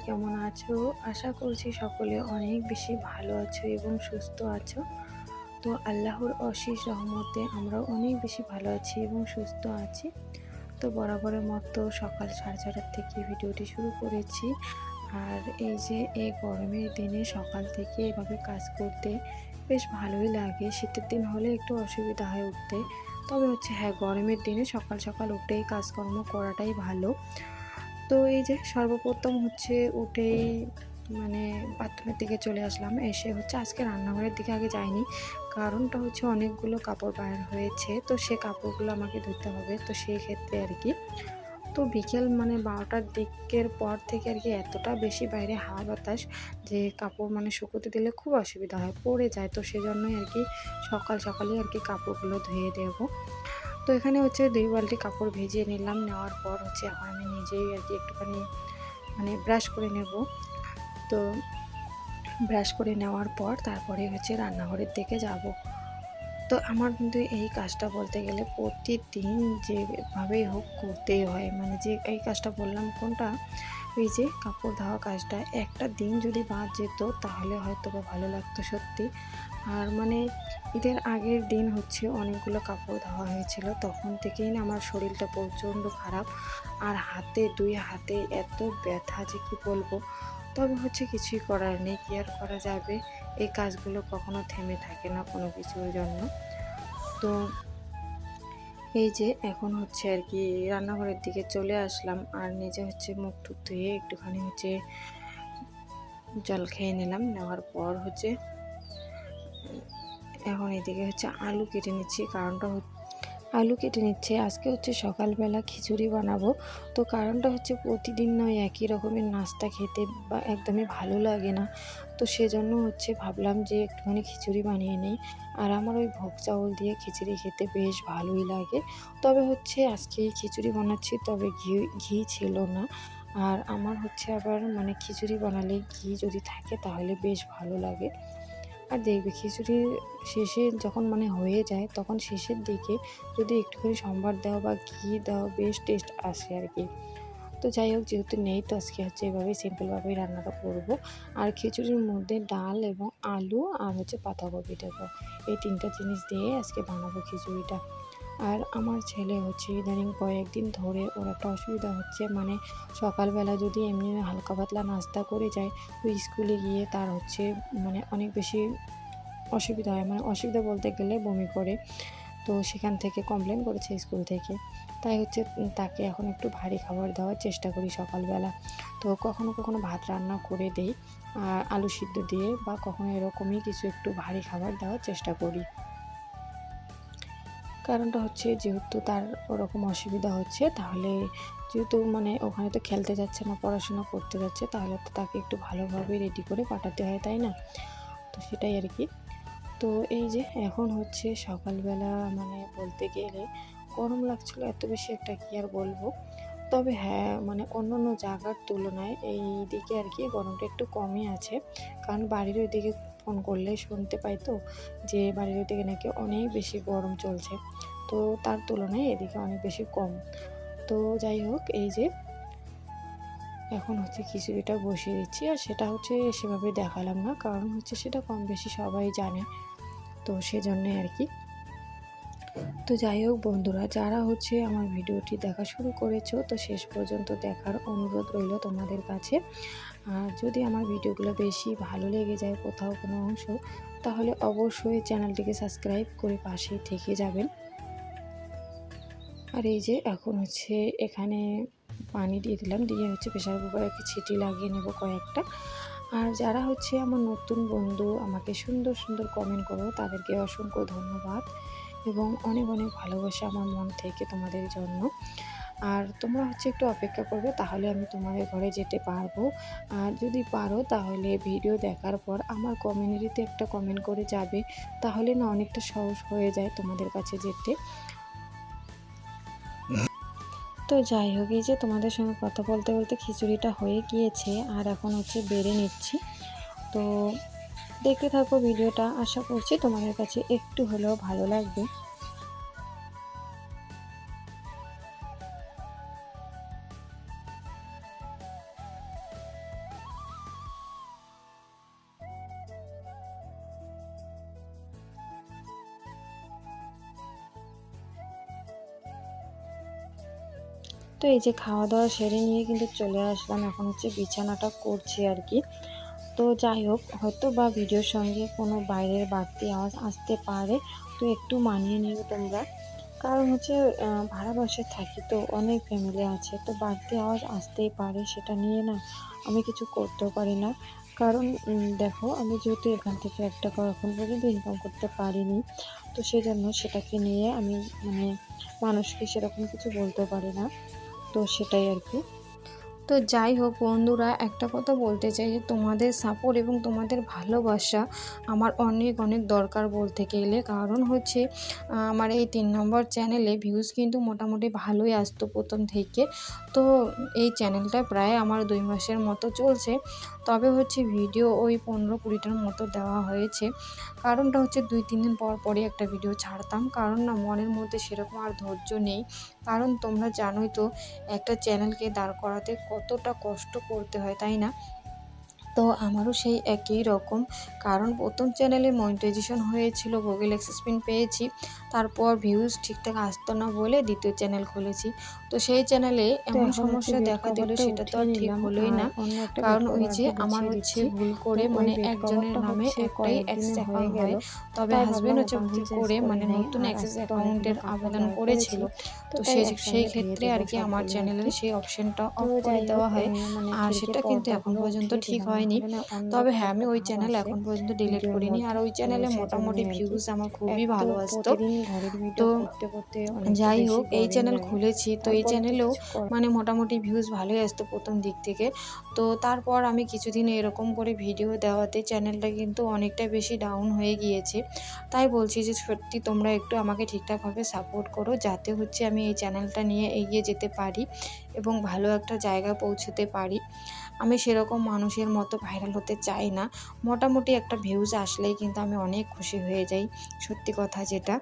কেমন আছো? আশা করছি সকলে অনেক বেশি ভালো আছো এবং সুস্থ আছো। তো আল্লাহর অশেষ রহমতে আমরা অনেক বেশি ভালো আছি এবং সুস্থ আছি। তো বরাবরের মতো সকাল সাড়ে ছটার থেকে ভিডিওটি শুরু করেছি। আর এই যে এই গরমের দিনে সকাল থেকে এভাবে কাজ করতে বেশ ভালোই লাগে। শীতের দিন হলে একটু অসুবিধা হয় উঠতে। তবে হচ্ছে হ্যাঁ গরমের দিনে সকাল সকাল উঠেই কাজকর্ম করাটাই ভালো। তো এই যে সর্বপ্রথম হচ্ছে উঠেই মানে বাথরুমের দিকে চলে আসলাম। এসে হচ্ছে আজকে রান্নাঘরের দিকে আগে যাইনি। কারণটা হচ্ছে অনেকগুলো কাপড় বাইর হয়েছে, তো সে কাপড়গুলো আমাকে ধুতে হবে। তো সেই ক্ষেত্রে আর কি। তো বিকেল মানে বারোটার দিকের পর থেকে আর কি এতটা বেশি বাইরে হাওয়া বাতাস যে কাপড় মানে শুকোতে দিলে খুব অসুবিধা হয়, পড়ে যায়। তো সেজন্যই আর কি সকাল সকালেই আর কি কাপড়গুলো ধুয়ে দেবো। তো এখানে হচ্ছে দুই বালতি কাপড় ভেজে নিলাম। নেওয়ার পর হচ্ছে এখন আমি নিজেই আর কি একটুখানি মানে ব্রাশ করে নেব। তো ব্রাশ করে নেওয়ার পর তারপরে হচ্ছে রান্নাঘরের দিকে যাব। তো আমার কিন্তু এই কাজটা বলতে গেলে প্রতিদিন যেভাবেই হোক করতেই হয়। মানে যে এই কাজটা বললাম কোনটা? এই যে কাপড় ধোয়া কাজটা একটা দিন যদি বাদ যেত, তাহলে হয়তো বা ভালো লাগতো সত্যি। আর মানে ঈদের আগের দিন হচ্ছে অনেকগুলো কাপড় ধোয়া হয়েছিল, তখন থেকেই না আমার শরীরটা প্রচণ্ড খারাপ। আর হাতে, দুই হাতে এত ব্যথা যে কী বলব? তবে হচ্ছে কিছুই করার নেই, কি আর করা যাবে? এই কাজগুলো কখনো থেমে থাকে না কোনো কিছুর জন্য। তো এই যে এখন হচ্ছে আর কি রান্নাঘরের দিকে চলে আসলাম আর নিজে হচ্ছে মুখ টুক ধুয়ে একটুখানি হচ্ছে জল খেয়ে নিলাম। নেওয়ার পর হচ্ছে এখন এদিকে হচ্ছে আলু কেটে নিচ্ছি। কারণটা আলু কেটে নিচ্ছে। আজকে হচ্ছে সকালবেলা খিচুড়ি বানাবো। তো কারণটা হচ্ছে প্রতিদিন নয়, একই রকমের নাস্তা খেতে বা একদমই ভালো লাগে না। তো সেজন্য হচ্ছে ভাবলাম যে একটুখানি খিচুড়ি বানিয়ে নিই। আর আমার ওই ভোগ চাউল দিয়ে খিচুড়ি খেতে বেশ ভালোই লাগে। তবে হচ্ছে আজকে খিচুড়ি বানাচ্ছি, তবে ঘি ঘি ছিল না। আর আমার হচ্ছে আবার মানে খিচুড়ি বানালে ঘি যদি থাকে তাহলে বেশ ভালো লাগে। আর দেখবে খিচুড়ির শেষে যখন মানে হয়ে যায়, তখন শেষের দিকে যদি একটুখানি সম্বার দাও বা ঘি দাও, বেশ টেস্ট আসে আর কি। তো যাই হোক, যেহেতু নেই, তো আজকে হচ্ছে এভাবেই সিম্পলভাবেই রান্নাটা করব। আর খিচুড়ির মধ্যে ডাল এবং আলু আর হচ্ছে পাতাকপি দেবো এই তিনটা জিনিস দিয়ে আজকে বানাবো খিচুড়িটা। আর আমার ছেলে হচ্ছে ইদানিং কয়েকদিন ধরে ওর একটা অসুবিধা হচ্ছে। মানে সকালবেলা যদি এমনি হালকা পাতলা নাস্তা করে যায়, তো স্কুলে গিয়ে তার হচ্ছে মানে অনেক বেশি অসুবিধা হয়। মানে অসুবিধা বলতে গেলে বমি করে। তো সেখান থেকে কমপ্লেন করেছে স্কুল থেকে। তাই হচ্ছে তাকে এখন একটু ভারী খাবার দেওয়ার চেষ্টা করি সকালবেলা। তো কখনো কখনো ভাত রান্না করে দেই, আর আলু সিদ্ধ দিয়ে বা কখনো এরকমই কিছু একটু ভারী খাবার দেওয়ার চেষ্টা করি। কারণটা হচ্ছে যেহেতু তার ওরকম অসুবিধা হচ্ছে, তাহলে যেহেতু মানে ওখানে তো খেলতে যাচ্ছে না, পড়াশোনা করতে যাচ্ছে, তাহলে তো তাকে একটু ভালোভাবে রেডি করে পাঠাতে হয়, তাই না? তো সেটাই আর কি। তো এই যে এখন হচ্ছে সকালবেলা মানে বলতে গেলে গরম লাগছিল এত বেশি একটা কি আর বলব? তবে হ্যাঁ মানে অন্য অন্য জায়গার তুলনায় এই দিকে আর কি গরমটা একটু কমই আছে। কারণ বাড়ির ওইদিকে ফোন করলে শুনতে পাই তো যে বাড়ির ওইদিকে নাকি অনেক বেশি গরম চলছে। তো তার তুলনায় এদিকে অনেক বেশি কম। তো যাই হোক, এই যে এখন হচ্ছে খিচুড়িটা বসিয়ে দিচ্ছি আর সেটা হচ্ছে সেভাবে দেখালাম না, কারণ হচ্ছে সেটা কম বেশি সবাই জানে। তো সেজন্যে আর কি। তো যাই হোক বন্ধুরা, যারা হচ্ছে আমার ভিডিওটি দেখা শুরু করেছ, তো শেষ পর্যন্ত দেখার অনুরোধ রইল তোমাদের কাছে। আর যদি আমার ভিডিওগুলো বেশি ভালো লেগে যায় কোথাও কোনো অংশ, তাহলে অবশ্যই চ্যানেলটিকে সাবস্ক্রাইব করে পাশে থেকে যাবেন। আর এই যে এখন হচ্ছে এখানে পানি দিয়ে দিলাম, দিয়ে হচ্ছে প্রেশার কুকারে ছিটি লাগিয়ে নেব কয়েকটা। আর যারা হচ্ছে আমার নতুন বন্ধু, আমাকে সুন্দর সুন্দর কমেন্ট করো, তাদেরকে অসংখ্য ধন্যবাদ এবং অনেক অনেক ভালোবাসা আমার মন থেকে তোমাদের জন্য। আর তোমরা হচ্ছে একটু অপেক্ষা করবে, তাহলে আমি তোমাদের ঘরে যেতে পারব। আর যদি পারো, তাহলে ভিডিও দেখার পর আমার কমিউনিটিতে একটা কমেন্ট করে যাবে, তাহলে না অনেকটা সহজ হয়ে যায় তোমাদের কাছে যেতে। তো যাই হোক, এই যে তোমাদের সঙ্গে কথা বলতে বলতে খিচুড়িটা হয়ে গিয়েছে, আর এখন হচ্ছে বেড়ে নিচ্ছি। তো দেখতে থাকো ভিডিওটা, আশা করছি তোমাদের কাছে একটু হলেও ভালো লাগবে। এই যে খাওয়া দাওয়া সেরে নিয়ে কিন্তু চলে আসলাম। এখন হচ্ছে বিছানাটা করছি আর কি তো যাই হোক হয়তো বা ভিডিওর সঙ্গে কোনো বাইরের বাড়তি আওয়াজ আসতে পারে। তো একটু মানিয়ে নিও তোমরা। কারণ হচ্ছে ভাড়া থাকি তো, অনেক ফ্যামিলি আছে। তো বাড়তি আওয়াজ আসতেই পারে, সেটা নিয়ে না আমি কিছু করতেও পারি না। কারণ দেখো, আমি যেহেতু এখান থেকে এক টাকা এখন পর্যন্ত ইনকাম করতে পারিনি। তো সেজন্য সেটাকে নিয়ে আমি মানে মানুষকে সেরকম কিছু বলতে পারি না। তো সেটাই আর কি। তো যাই হোক বন্ধুরা, একটা কথা বলতে চাই যে তোমাদের সাপোর্ট এবং তোমাদের ভালোবাসা আমার অনেক অনেক দরকার বলতে গেলে। কারণ হচ্ছে আমার এই তিন নম্বর চ্যানেলে ভিউজ কিন্তু মোটামুটি ভালোই আসতো প্রথম থেকে। তো এই চ্যানেলটা প্রায় আমার দুই মাসের মতো চলছে। তবে হচ্ছে ভিডিও ওই পনেরো কুড়িটার মতো দেওয়া হয়েছে। কারণটা হচ্ছে দুই, তিন দিন পর পরই একটা ভিডিও ছাড়তাম। কারণ না, মনের মধ্যে সেরকম আর ধৈর্য নেই। কারণ তোমরা জানোই তো, একটা চ্যানেলকে দাঁড় করাতে কতটা কষ্ট করতে হয়, তাই না? তো আমারও সেই একই রকম। কারণ প্রথম চ্যানেলে মনিটাইজেশন হয়েছিল গুগল অ্যাক্সেসমেন্ট পেয়েছি। তারপর ভিউজ ঠিকঠাক আসতো না বলে দ্বিতীয় চ্যানেল খুলেছি। তো সেই চ্যানেলে এমন সমস্যা দেখা দিল সেটা তো আর ঠিক হলোই না। কারণ ওই যে আমার হচ্ছে ভুল করে মানে একজনের নামে একটাই অ্যাক্সেস অ্যাকাউন্ট হয় তবে হাজবেন্ড হচ্ছে ভুল করে মানে নতুন অ্যাক্সেস অ্যাকাউন্টের আবেদন করেছিল। তো সেই সেই ক্ষেত্রে আর কি আমার চ্যানেলের সেই অপশনটা অফ করে দেওয়া হয়। আর সেটা কিন্তু এখন পর্যন্ত ঠিক হয়নি। তবে হ্যাঁ আমি ওই চ্যানেল এখন পর্যন্ত ডিলিট করিনি। আর ওই চ্যানেলে মোটামুটি ভিউজ আমার খুবই ভালো আসতো তো যাই হোক এই চ্যানেল খুলেছি তো এই চ্যানেলেও মানে মোটামুটি ভিউজ ভালোই আসতো প্রথম দিক থেকে। তো তারপর আমি কিছুদিন এরকম করে ভিডিও দেওয়াতে চ্যানেলটা কিন্তু অনেকটা বেশি ডাউন হয়ে গিয়েছে। তাই বলছি যে সত্যি তোমরা একটু আমাকে ঠিকঠাকভাবে সাপোর্ট করো যাতে হচ্ছে আমি এই চ্যানেলটা নিয়ে এগিয়ে যেতে পারি এবং ভালো একটা জায়গায় পৌঁছতে পারি। আমি সেরকম মানুষের মতো ভাইরাল হতে চাই না। মোটামুটি একটা ভিউজ আসলেই কিন্তু আমি অনেক খুশি হয়ে যাই সত্যি কথা যেটা।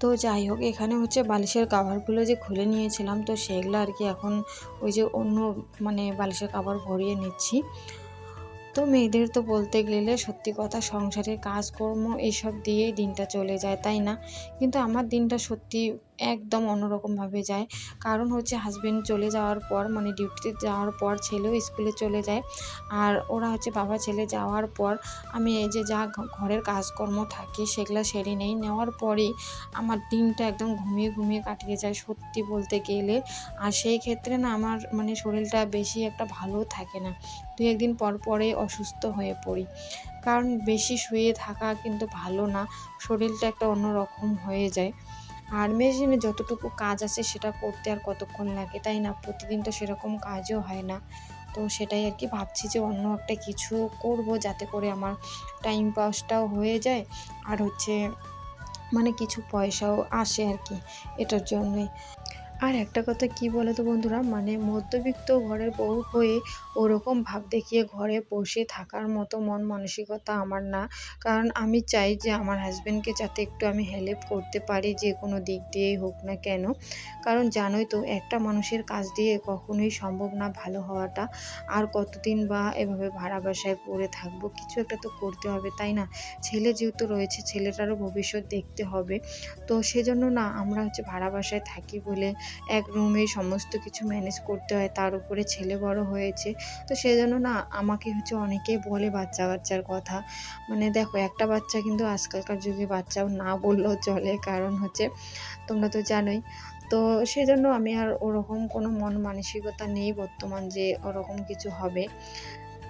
তো যাই হোক, এখানে হচ্ছে বালিশের কাভারগুলো যে খুলে নিয়েছিলাম, তো সেগুলো আর কি এখন ওই যে অন্য মানে বালিশের কাভার ভরিয়ে নিচ্ছি। তো মেয়েদের তো বলতে গেলে সত্যি কথা সংসারের কাজকর্ম এইসব দিয়েই দিনটা চলে যায়, তাই না? কিন্তু আমার দিনটা সত্যি একদম অন্যরকমভাবে যায়। কারণ হচ্ছে হাজবেন্ড চলে যাওয়ার পর মানে ডিউটিতে যাওয়ার পর ছেলেও স্কুলে চলে যায়। আর ওরা হচ্ছে বাবা ছেলে যাওয়ার পর, আমি এই যে যা ঘরের কাজকর্ম থাকে সেগুলো সেরে নেই। নেওয়ার পরেই আমার দিনটা একদম ঘুমিয়ে ঘুমিয়ে কাটিয়ে যায় সত্যি বলতে গেলে। আর সেই ক্ষেত্রে না আমার মানে শরীরটা বেশি একটা ভালো থাকে না। দুই একদিন পর পরে অসুস্থ হয়ে পড়ি। কারণ বেশি শুয়ে থাকা কিন্তু ভালো না। শরীরটা একটা অন্যরকম হয়ে যায়। আর মেশিনে যতটুকু কাজ আছে সেটা করতে আর কতক্ষণ লাগে, তাই না? প্রতিদিন তো সেরকম কাজও হয় না। তো সেটাই আর কি ভাবছি যে অন্য একটা কিছু করব যাতে করে আমার টাইম পাসটাও হয়ে যায়। আর হচ্ছে মানে কিছু পয়সাও আসে আর কি, এটার জন্যই। আর একটা কথা কি বলে তো বন্ধুরা? মানে মধ্যবিত্ত ঘরের বউ হয়ে ওরকম ভাব দেখিয়ে ঘরে বসে থাকার মতো মন মানসিকতা আমার না। কারণ আমি চাই যে আমার হাজব্যান্ডকে যাতে একটু আমি হেল্প করতে পারি যে কোনো দিক দিয়েই হোক না কেন। কারণ জানোই তো, একটা মানুষের কাজ দিয়ে কখনোই সম্ভব না ভালো হওয়াটা। আর কতদিন বা এভাবে ভাড়া বাসায় পড়ে থাকব? কিছু একটা তো করতে হবে, তাই না? ছেলে যেহেতু রয়েছে, ছেলেটারও ভবিষ্যৎ দেখতে হবে। তো সেজন্য না, আমরা হচ্ছে ভাড়া বাসায় থাকি বলে এক রুমে সমস্ত কিছু ম্যানেজ করতে হয়, তার উপরে ছেলে বড় হয়েছে। তো সেজন্য না আমাকে হচ্ছে অনেকেই বলে বাচ্চা বাচ্চার কথা। মানে দেখো, একটা বাচ্চা কিন্তু আজকালকার যুগে বাচ্চাও না বললেও চলে, কারণ হচ্ছে তোমরা তো জানোই। তো সেজন্য আমি আর ওরকম কোনো মন মানসিকতা নেই বর্তমান যে ওরকম কিছু হবে।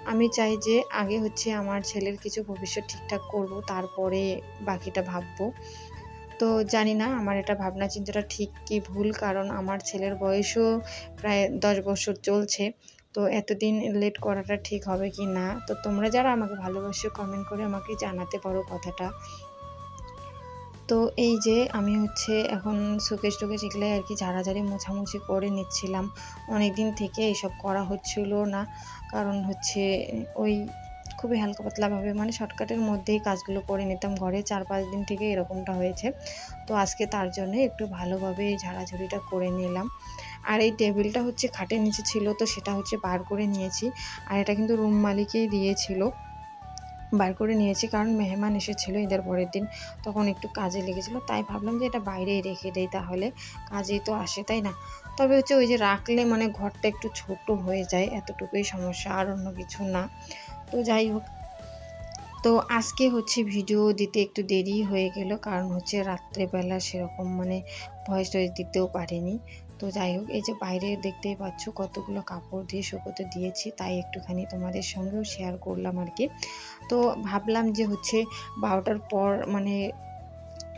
আমি চাই যে আগে হচ্ছে আমার ছেলের কিছু ভবিষ্যৎ ঠিকঠাক করব, তারপরে বাকিটা ভাববো। তো জানি না, আমার এটা ভাবনা চিন্তাটা ঠিক কি ভুল, কারণ আমার ছেলের বয়সও প্রায় দশ বছর চলছে। তো এতদিন লেট করাটা ঠিক হবে কি না? তো তোমরা যারা আমাকে ভালোবাসো কমেন্ট করে আমাকে জানাতে পারো কথাটা। তো এই যে আমি হচ্ছে এখন শোকেশ টোকেশ এগুলো আর কি ঝাড়াঝাড়ি, মোছামুছি করে নিচ্ছিলাম। অনেক দিন থেকে এইসব করা হচ্ছিল না, কারণ হচ্ছে ওই খুবই হালকা পাতলাভাবে মানে শর্টকাটের মধ্যেই কাজগুলো করে নিতাম ঘরে। চার পাঁচ দিন থেকে এরকমটা হয়েছে। তো আজকে তার জন্য একটু ভালোভাবে ঝাড়াঝুড়িটা করে নিলাম। আর এই টেবিলটা হচ্ছে খাটের নিচে ছিল, তো সেটা হচ্ছে বার করে নিয়েছি। আর এটা কিন্তু রুম মালিকেই দিয়েছিল। বার করে নিয়েছি কারণ মেহমান এসেছিল ঈদের পরের দিন, তখন একটু কাজে লেগেছিলো। তাই ভাবলাম যে এটা বাইরেই রেখে দেই তাহলে। কাজেই তো আসে, তাই না? তবে হচ্ছে ওই যে রাখলে মানে ঘরটা একটু ছোট হয়ে যায়, এতটুকুই সমস্যা, আর অন্য কিছু না। তো যাই হোক। তো আজকে হচ্ছে ভিডিও দিতে একটু দেরি হয়ে গেল, কারণ হচ্ছে রাত্রেবেলা সেরকম মানে ভয়েস টয়েস দিতেও পারিনি। তো যাই হোক, এই যে বাইরে দেখতেই পাচ্ছ কতগুলো কাপড় দিয়ে শুকোতে দিয়েছি, তাই একটুখানি তোমাদের সঙ্গেও শেয়ার করলাম আর কি। তো ভাবলাম যে হচ্ছে বারোটার পর মানে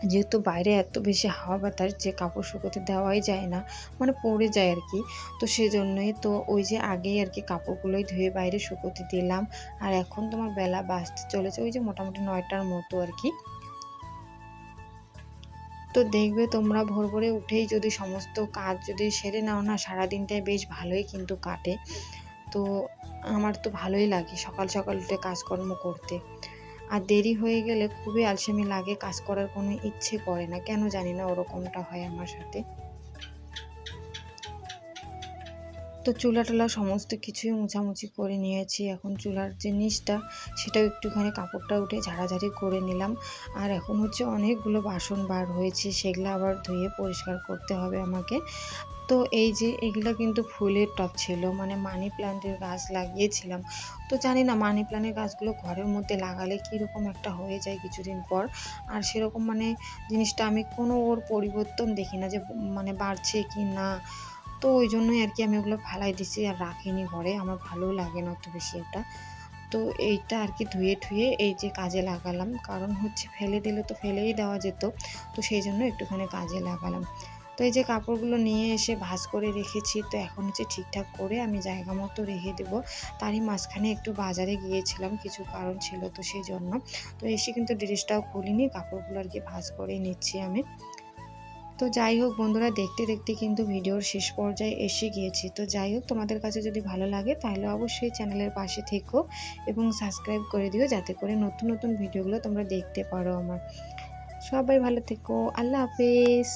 যেহেতু বাইরে এত বেশি হাওয়া বাতাস যে কাপড় শুকোতে দেওয়াই যায় না মানে পড়ে যায় আর কি। তো সেজন্যই তো ওই যে আগেই আর কি কাপড়গুলোই ধুয়ে বাইরে শুকোতে দিলাম। আর এখন তোমার বেলা বাঁচতে চলেছে, ওই যে মোটামুটি নয়টার মতো আর কি। তো দেখবে তোমরা ভোর ভোরে উঠেই যদি সমস্ত কাজ যদি সেরে নাও না, সারাদিনটাই বেশ ভালোই কিন্তু কাটে। তো আমার তো ভালোই লাগে সকাল সকাল উঠে কাজকর্ম করতে। আর দেরি হয়ে গেলে খুবই আলসেমি লাগে, কাজ করার কোনো ইচ্ছে করে না। কেন জানি না ওরকমটা হয় আমার সাথে। তো চুলা টুলা সমস্ত কিছুই মোছামুছি করে নিয়েছি। এখন চুলার যে নিচটা, সেটাও একটুখানি কাপড়টা উঠে ঝাড়াঝাড়ি করে নিলাম। আর এখন হচ্ছে অনেকগুলো বাসন বার হয়েছে, সেগুলো আবার ধুয়ে পরিষ্কার করতে হবে আমাকে। তো এই যে এগুলো কিন্তু ফুলের টব ছিল মানে মানি প্ল্যান্টের গাছ লাগিয়েছিলাম। তো জানি না মানি প্ল্যান্টের গাছগুলো ঘরের মধ্যে লাগালে কীরকম একটা হয়ে যায় কিছুদিন পর। আর সেরকম মানে জিনিসটা আমি কোনো ওর পরিবর্তন দেখি না যে মানে বাড়ছে কি না। তো ওই জন্যই আর কি আমি ওগুলো ফালাই দিছি আর রাখিনি ঘরে, আমার ভালো লাগে না অত বেশি একটা তো এইটা আর কি ধুয়ে ঠুয়ে এই যে কাজে লাগালাম, কারণ হচ্ছে ফেলে দিলে তো ফেলেই দেওয়া যেত। তো সেই জন্য একটুখানি কাজে লাগালাম। তো এই যে কাপড়গুলো নিয়ে এসে ভাঁজ করে রেখেছি, তো এখন হচ্ছে ঠিকঠাক করে আমি জায়গা মতো রেখে দেবো, তারই মাঝখানে একটু বাজারে গিয়েছিলাম, কিছু কারণ ছিল তো সেই জন্য তো এসে কিন্তু ড্রেসটাও খুলিনি, কাপড়গুলো আর কি ভাঁজ করে নিচ্ছি আমি। তো যাই হোক বন্ধুরা, দেখতে দেখতে কিন্তু ভিডিওর শেষ পর্যায়ে এসে গিয়েছি। তো যাই হোক, তোমাদের কাছে যদি ভালো লাগে তাহলে অবশ্যই চ্যানেলের পাশে থেকো এবং সাবস্ক্রাইব করে দিও, যাতে করে নতুন নতুন ভিডিওগুলো তোমরা দেখতে পারো আমার। সবাই ভালো থেকো, আল্লাহ হাফেজ।